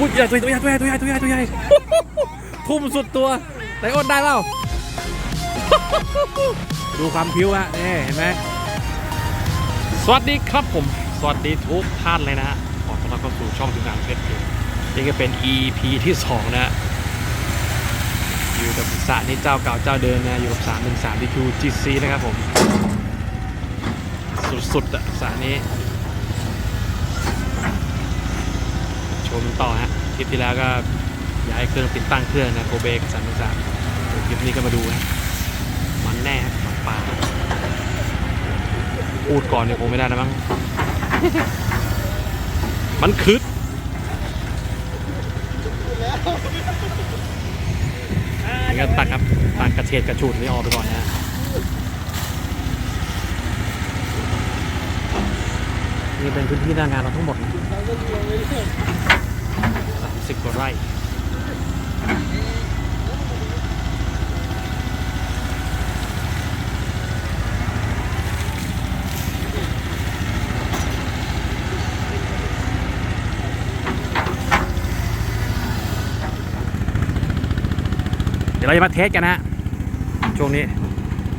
อุ้ยใหญ่ตัวใหญ่ตัวใหญ่ตัวใหญ่ตัวใหญ่ตัวใหญ่ทุ่มสุดตัวไลออนได้เปล่าดูความผิวอะนี่เห็นไหมสวัสดีครับผม สวัสดีทุกท่านเลยนะฮะขอต้อนรับเข้าสู่ช่องทีมงานเพชรเกมนี่ก็เป็น EP ที่ 2 นะฮะอยู่กับสรนี่เจ้าเก่าเจ้าเดิมนะอยู่กับ3 1 3 DQ GC นะครับผม สุดๆอะสรนี้ ชมต่อฮะคลิปที่แล้วก็ย้ายเครื่องติดตั้งเครื่องนะโกเบกสามสามคลิปนี้ก็มาดูนะมันแน่ครับมันปลาพูดก่อนเนี่ยคงไม่ได้นะมั้งมันคึกนี่ก็ตักครับตักกระเฉดกระชูดนี่ออกไปก่อนนะฮะนี่เป็นพื้นที่หน้างานเราทั้งหมดนะ สิบกว่าไร่เดี๋ยวเราจะมาเทสกันนะช่วงนี้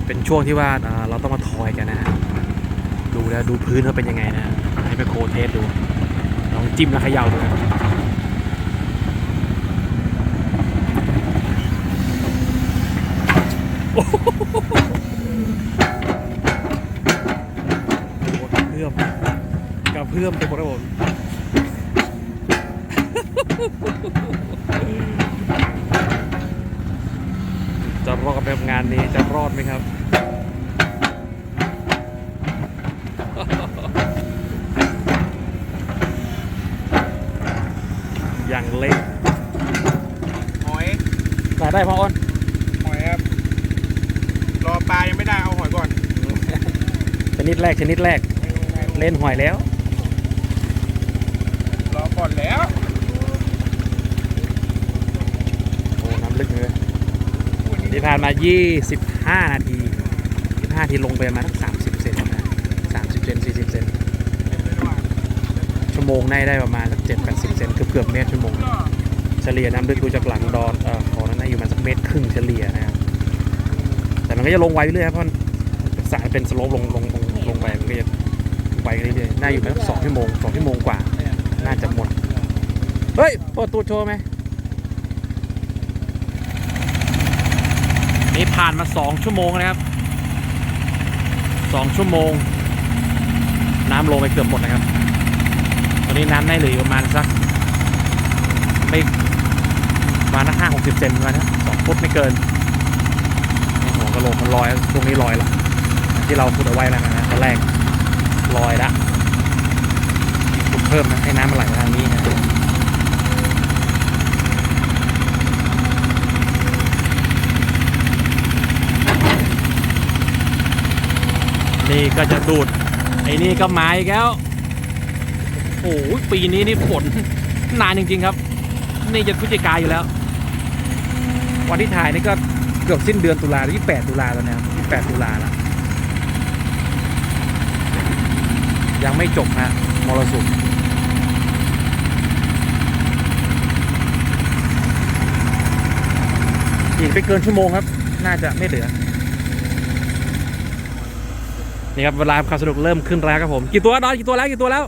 เป็นช่วงที่ว่าเราต้องมาทอยกันนะฮะดูแล้วดูพื้นเขาเป็นยังไงนะ ให้ไปโคเทสดูลองจิ้มแล้วเขย่าดูนะโอ้โห กระเพื่อมกระเพื่อมไปหมดแล้วผมจะรอดกับงานนี้จะรอดไหมครับอย่างเล็กหอยได้ได้พ่ออ้นหอยครับรอ ปลายังไม่ได้เอาหอยก่อนชนิดแรกชนิดแรก เล่นหอยแล้ว รอก่อนแล้วโอ้น้ำลึกเลยนี่ผ่านมา 25 นาที 25นาทีลงไปประมาณสัก30 เซนนะ30 เซน 40 เซน ชั่วโมงในได้ประมาณสัก7 80 เซน เกือบเกือบเมตรชั่วโมง เฉลี่ยน้ำลึกดูจากหลังดอนเอ่อของนั้นนะอยู่ประมาณสักเมตรครึ่งเฉลี่ยนะครับแต่ มันก็จะลงไวเรื่อยๆครับเพราะสายเป็นสโลปลงลงลงลงไปมันก็จะไปเรื่อยๆน่าอยู่ประมาณสักสองชั่วโมงสองชั่วโมงกว่า น่าจะหมด เฮ้ยเปิดตัวโชว์ไหมนี่ผ่านมาสองชั่วโมงนะครับสองชั่วโมง น้ำลงไปเกือบหมดนะครับตอนนี้น้ำได้เหลืออยู่ประมาณสักไม่ประมาณห้าหกสิบเซนประมาณนะสองฟุตไม่เกินนี่หัว กระโหลกมันลอยตรงนี้ลอยละที่เราขุดเอาไว้แล้วนะตอนแรกลอยละขุดเพิ่มนะให้น้ำมันไหลมาทางนี้นะนี่ก็จะดูดไอ้นี่ก็ไมาอีกแล้วโอ้ยปีนี้นี่ฝนนานจริง ๆ ครับ นี่จะพฤศจิกายอยู่แล้ว วันที่ถ่ายนี่ก็ กือบสิ้นเดือนตุลาที่8ตุลาแล้วนะครับ28ตุลาแล้วยังไม่จบนะมรสุมอีกไปเกินชั่วโมงครับ น่าจะไม่เหลือ นี่ครับเวลาความสนุกเริ่มขึ้นแล้วครับผม กี่ตัวดอนกี่ตัวแล้วกี่ตัวแล้ว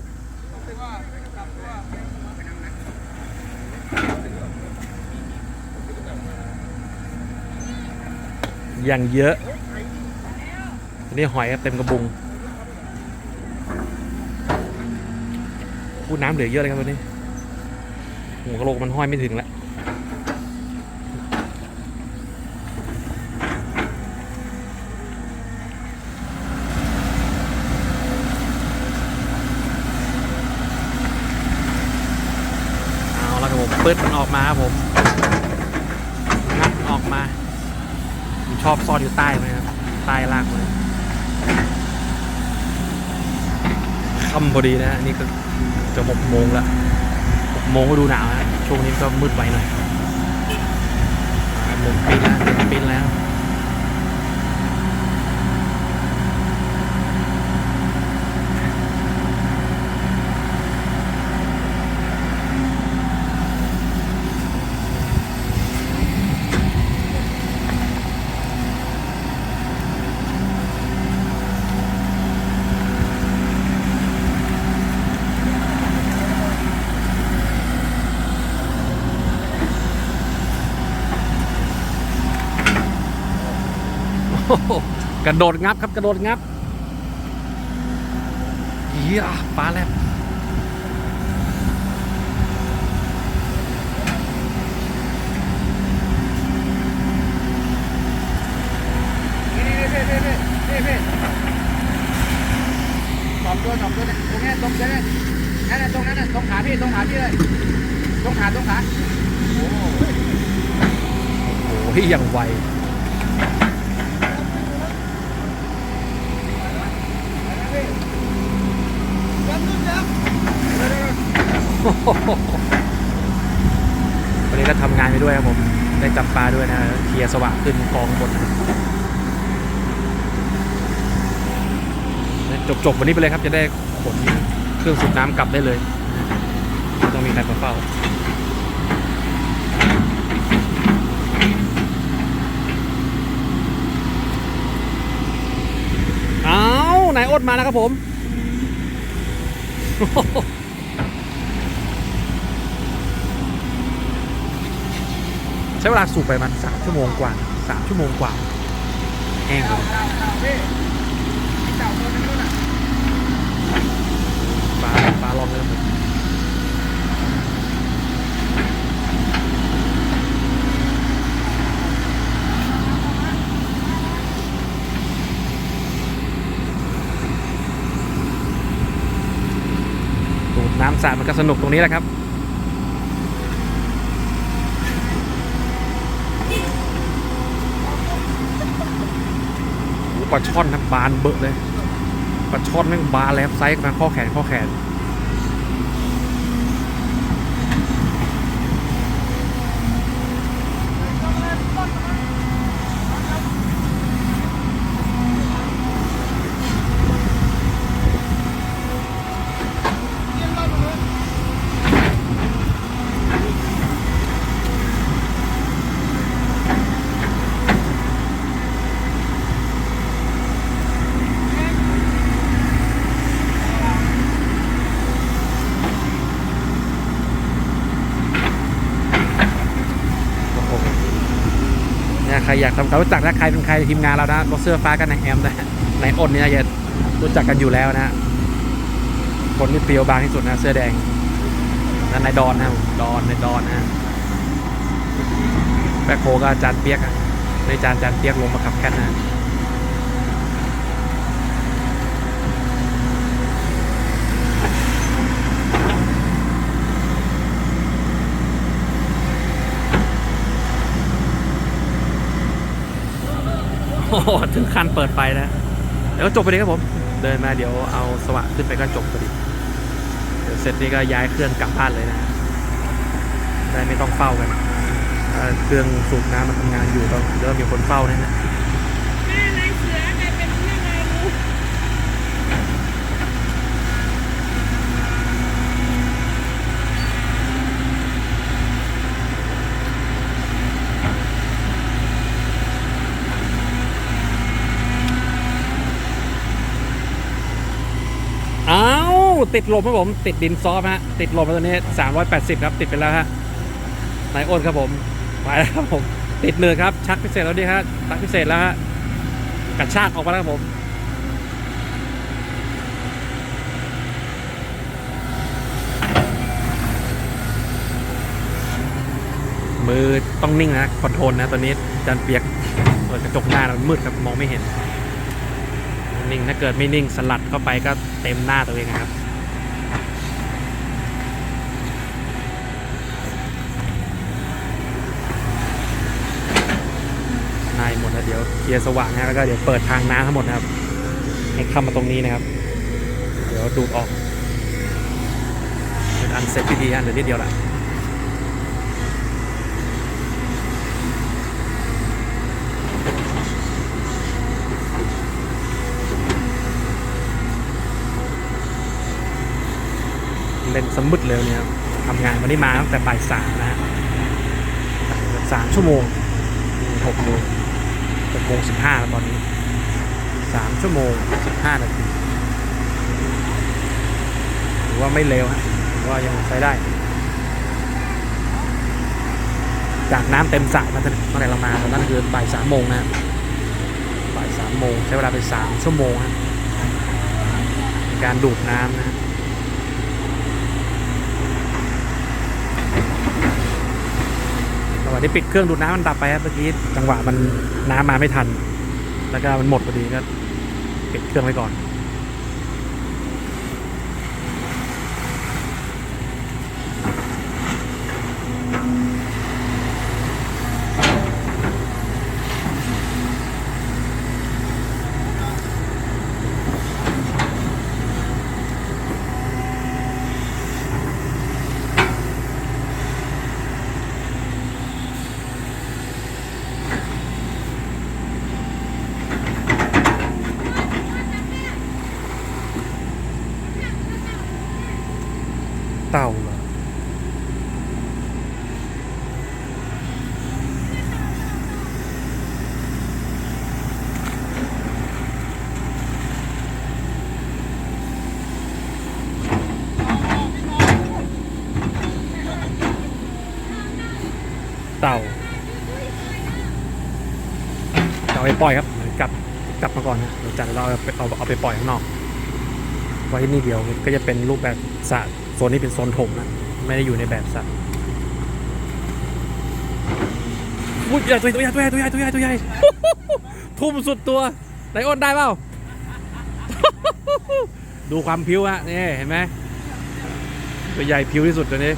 อย่างเยอะอันนี่หอยครับเต็มกระบุงพูดน้ำเหลือเยอะเลยครับตัวนี้หัวกระโหลกมันห้อยไม่ถึงแล้วเอาล้วครับผมปึ๊ดมันออกมาครับผมงัดออกมา ผมชอบซ่อนอยู่ใต้ไหมครับใต้รากเลยค่ำพอดีนะฮะนี่ก็จะหกโมงละหกโมงก็ดูหนาวนะช่วงนี้ก็มืดไปหน่อยหมดไปีแล้วหนึ่งปีแล้ว น โห กระโดดงับครับกระโดดงับเยี่ยปลาแลบนี่นี่นี่นี่นี่นี่นี่สองตัวสองตัวเนี่ยตรงเนี้ยตรงเนี้ยนั่นน่ะตรงนั้นน่ะตรงขาพี่ตรงขาพี่เลยตรงขาตรงขาโอ้โอ้โหอย่างไว วันนี้ก็ทำงานไปด้วยครับผม ได้จับปลาด้วยนะเคลียร์สว่างขึ้นกองบนจบจบๆวันนี้ไปเลยครับ จะได้ขนเครื่องสูบน้ำกลับได้เลยไม่ต้องมีใครมาเฝ้าเอานายอดมาแล้วครับผม ใช้เวลาสูบไปมันสามชั่วโมงกว่าสามชั่วโมงกว่าแห้งเลย เต่าเต่าพี่เต่าตัวนึงนู่นน่ะ ปลาปลาลองเลยครับผมดูดน้ำ สนุกตรงนี้แหละครับปลาช่อนนะบานเบอะเลยปลาช่อนแม่งบานแล้วไซส์มาข้อแขนข้อแขน รอยากทำความรู้จักนะใครเป็นใครทีมงานเรานะรถเสื้อฟ้ากันในแอมนะในอ้นเนี่ยจะรู้จักกันอยู่แล้วนะคนที่เปรียวบางที่สุดนะเสื้อแดงนั่นนายดอนนะดอนนายดอนนะแบคโคก็อาจารย์เปียกนะในจานจานเปียกลงมาขับแค่นนะ หถึงขั้นเปิดไฟนะเดี๋ยวจบไปเลยครับผม เดินมาเดี๋ยวเอาสว่าขึ้นไปก็จบพอดีเดี๋ยวเสร็จนี้ก็ย้ายเครื่องกลับบ้านเลยนะได้ไม่ต้องเฝ้ากันเครื่องสูบน้ำมันทำงานอยู่ก็เริ่มมีคนเฝ้าแน่นะ แม่นายเสือนายเป็นยังไงรู้ อ้าว ติดลมครับผมติดดินซอฟต์ฮะติดลมแล้วตอนนี้ 380 ครับติดไปแล้วฮะนายโอนครับผมไปแล้วครับผมติดเลยครับชักพิเศษแล้วดิฮะชักพิเศษแล้วฮะกระชากออกมาแล้วครับผมมือต้องนิ่งนะคอนโทรลนะตอนนี้จานเปียกเปิดกระจกหน้ามันมืดครับมองไม่เห็น นิ่งถ้าเกิดไม่นิ่งสลัดเข้าไปก็เต็มหน้าตัวเองนะครับ นาย หมดแล้วเดี๋ยวเคลียร์สว่างนะแล้วก็เดี๋ยวเปิดทางน้ำทั้งหมดนะครับ ให้เข้ามาตรงนี้นะครับ เดี๋ยวดูดออกเป็นอันเสร็จพิธีฮะเหลือนิดเดียวละเล่นสมุดเลยเนี่ยครับทำงานวันนี้มาตั้งแต่บ่ายสามนะฮะสามชั่วโมงหกโมง หกโมงสิบห้าแล้วตอนนี้สามชั่วโมงสิบห้านาทีถือว่าไม่เร็วฮะถือว่ายังใช้ได้ จากน้ำเต็มสระมาตั้งแต่เรามาตอนนั้นคือบ่ายสามโมงนะบ่ายสามโมงใช้เวลาไปสามชั่วโมงฮะการดูดน้ำนะฮะระหว่าง ที่ปิดเครื่องดูดน้ำมันดับไปครับเมื่อกี้จังหวะมันน้ำมาไม่ทัน แล้วก็มันหมดพอดีก็ปิดเครื่องไว้ก่อน เต่าไปปล่อยครับกลับกลับมาก่อนนะเดี๋ยวจัดเราเอาไปเอาเอาไปปล่อยข้างนอก ไว้ที่นี่เดียวก็จะเป็นรูปแบบสระโซนนี้เป็นโซนถมนะไม่ได้อยู่ในแบบสระอุ้ยใหญ่ตัวใหญ่ตัวใหญ่ตัวใหญ่ตัวใหญ่ตัวใหญ่ทุ่มสุดตัวไลออนได้เปล่าดูความพิ้วฮะนี่เห็นไหมตัวใหญ่พิ้วที่สุดตัวนี้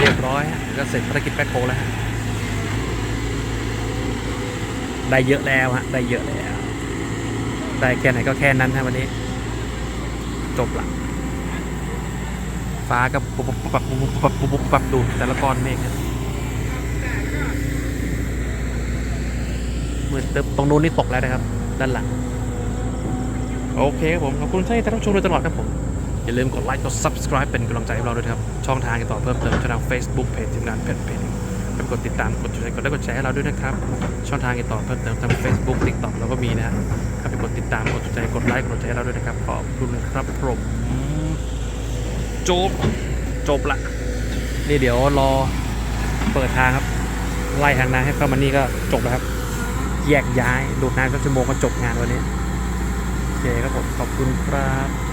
เรียบร้อยฮะก็ เสร็จภารกิจแบ็คโฮแล้วฮะได้เยอะแล้วฮะได้เยอะแล้ว ได้แค่ไหนก็แค่นั้นฮะวันนี้ จบละฟ้าก็ปุบปุ๊บปุ๊บปุ๊บปุ๊บปุ๊บปุ๊บปุ๊บดูแต่ละก้อนเมฆนะมืดตึ๊บตรงนู้นนี่ตกแล้วนะครับ ด้านหลัง โอเคครับผม ขอบคุณที่ท่านชมโดยตลอดครับผม อย่าลืมกดไลค์กด subscribe เป็นกำลังใจให้เราด้วยครับ ช่องทางติดต่อเพิ่มเติมช่องทาง Facebook เพจทีมงานเพจเพจไปกดติดตามกดไลค์กดไลค์กดแชร์ให้เราด้วยนะครับ ช่องทางติดต่อเพิ่มเติมทาง Facebook TikTok เราก็มีนะเข้าไปกดติดตามกดใจกดไลค์กดแชร์ให้เราด้วยนะครับขอบคุณนะครับผมจบจบละนี่เดี๋ยวรอเปิดทางครับ ไล่ทางน้ำให้เข้ามานี่ก็จบแล้วครับ แยกย้ายดูดน้ำสักชั่วโมงก็จบงานวันนี้โอเคครับผมขอบคุณครับ